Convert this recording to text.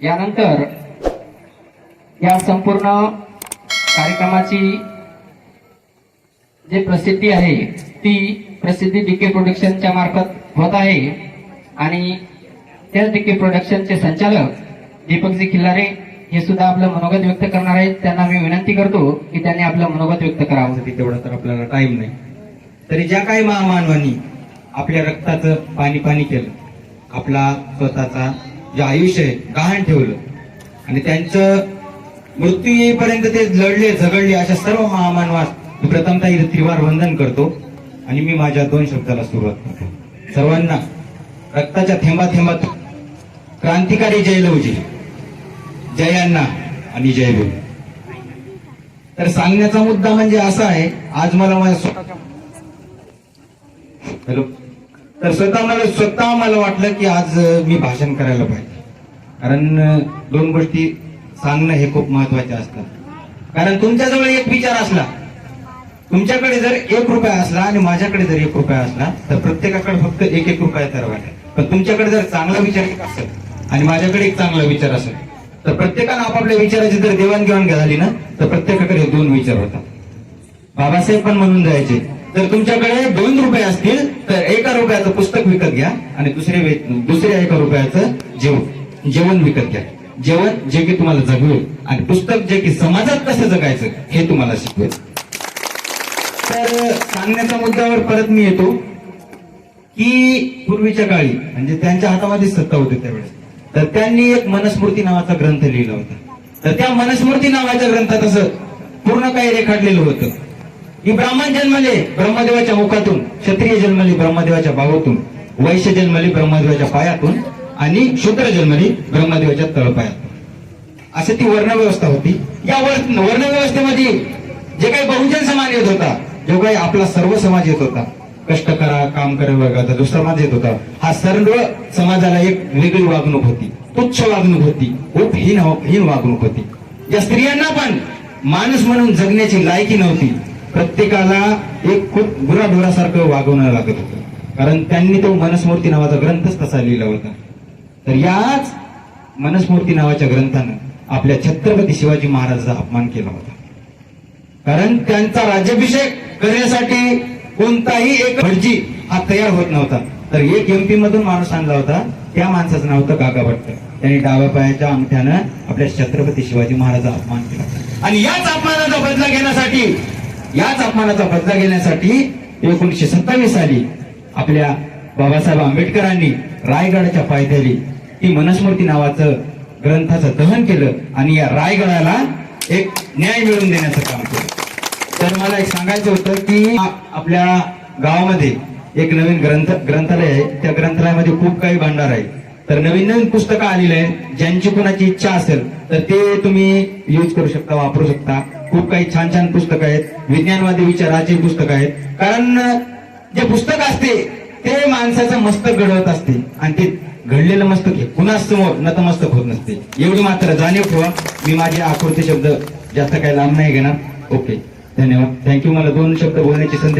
यानंतर या संपूर्ण कार्यक्रमाची जे प्रसिद्धी आहे ती प्रसिद्धी डीके प्रोडक्शनच्या मार्फत होत आहे. आणि त्याच डीके प्रोडक्शनचे संचालक दीपकजी खिल्लारे हे सुद्धा आपलं मनोगत व्यक्त करणार आहेत. त्यांना मी विनंती करतो की त्यांनी आपलं मनोगत व्यक्त करावं. साठी तेवढा तर आपल्याला टाइम नाही. तरी ज्या काही महामानवांनी आपल्या रक्ताचं पाणी पाणी केलं आपला स्वतःचा जे आयुष्य आहे गहाण ठेवलं. आणि त्यांचं मृत्यू येईपर्यंत ते लढले झगडले अशा सर्व महामानवास मी प्रथमतः त्रिवार वंदन करतो आणि मी माझ्या दोन शब्दाला सुरुवात करतो. सर्वांना रक्ताच्या थेंबा थेंबात क्रांतिकारी जय लवजी जयांना आणि जय भीम. तर सांगण्याचा मुद्दा म्हणजे असा आहे आज मला माझ्या स्वतःच्या हॅलो. तर स्वतः मला स्वतः मला वाटलं की आज मी भाषण करायला पाहिजे. कारण दोन गोष्टी सांगणं हे खूप महत्त्वाचे असतात कारण तुमच्याजवळ एक विचार असला तुमच्याकडे जर एक रुपया असला आणि माझ्याकडे जर एक रुपया असला तर प्रत्येकाकडे फक्त एक एक रुपया तर वाटेल. पण तुमच्याकडे जर चांगला विचार एक असेल आणि माझ्याकडे एक चांगला विचार असेल तर प्रत्येकानं आपापल्या विचाराची जर देवाणघेवाण झाली ना तर प्रत्येकाकडे दोन विचार होतात. बाबासाहेब पण म्हणून जायचे जर तुमच्याकडे दोन रुपये असतील तर एका रुपयाचं पुस्तक विकत घ्या आणि दुसरे दुसऱ्या एका रुपयाचं जेवण. जेवण विकत घ्या. जेवण जे की तुम्हाला जगवेल आणि पुस्तक जे की समाजात कसं जगायचं हे तुम्हाला शिकवेल. तर सांगण्याच्या मुद्द्यावर परत मी येतो की पूर्वीच्या काळी म्हणजे त्यांच्या हातामध्ये सत्ता होती त्यावेळेस. तर त्यांनी एक मनस्मृती नावाचा ग्रंथ लिहिला होता. तर त्या मनस्मृती नावाच्या ग्रंथात असं पूर्ण काही रेखाटलेलं होतं. की ब्राह्मण जन्मले ब्रह्मदेवाच्या मुखातून क्षत्रिय जन्मले ब्रह्मदेवाच्या भावातून वैश्य जन्मले ब्रह्मदेवाच्या पायातून आणि शूद्र जन्मली ब्रह्मदेवाच्या तळपायातून. अशी ती वर्णव्यवस्था होती. या वर्णव्यवस्थेमध्ये जे काही बहुजन समाज येत होता जो काही आपला सर्व समाज येत होता कष्ट करा काम करा वर्गाचा जो समाज येत होता हा सर्व समाजाला एक वेगळी वागणूक होती. तुच्छ वागणूक होती. खूप हीन हीन वागणूक होती. या स्त्रियांना पण माणूस म्हणून जगण्याची लायकी नव्हती. प्रत्येकाला एक खूप गुराढोरासारखं वागवणं लागत होतं. कारण त्यांनी तो मनस्मूर्ती नावाचा ग्रंथच तसा लिहिला होता. तर याच मनस्मूर्ती नावाच्या ग्रंथानं आपल्या छत्रपती शिवाजी महाराजांचा अपमान केला होता. कारण त्यांचा राज्याभिषेक करण्यासाठी कोणताही एक भटजी हा तयार होत नव्हता. तर एक एमपी मधून माणूस आणला होता. त्या माणसाचं नाव होतं काका भट्ट. त्यांनी डाव्या पायाच्या अंगठ्यानं आपल्या छत्रपती शिवाजी महाराजांचा अपमान केला आणि याच अपमानाचा बदला घेण्यासाठी याच अपमानाचा बदला घेण्यासाठी एकोणीशे सत्तावीस साली आपल्या बाबासाहेब आंबेडकरांनी रायगडाच्या पायथ्याली ती मनस्मृती नावाचं ग्रंथाचं दहन केलं आणि या रायगडाला एक न्याय मिळवून देण्याचं काम केलं. तर मला एक सांगायचं होतं की आपल्या गावामध्ये एक नवीन ग्रंथ ग्रंथालय आहे. त्या ग्रंथालयामध्ये खूप काही भांडार आहे. तर नवीन नवीन पुस्तकं आलेली आहेत. ज्यांची कोणाची इच्छा असेल तर ते तुम्ही यूज करू शकता वापरू शकता. खूप काही छान छान पुस्तकं आहेत. विज्ञानवादी विचाराचे पुस्तकं आहेत. कारण जे पुस्तक असते ते माणसाचं मस्तक घडवत असते. आणि ते घडलेलं मस्तक हे कुणाच समोर नतमस्तक होत नसते. एवढी मात्र जाणीव ठेवा. मी माझे आकृती शब्द जास्त काही लांब नाही घेणार. ओके. धन्यवाद. थँक्यू मला दोन शब्द बोलण्याची संधी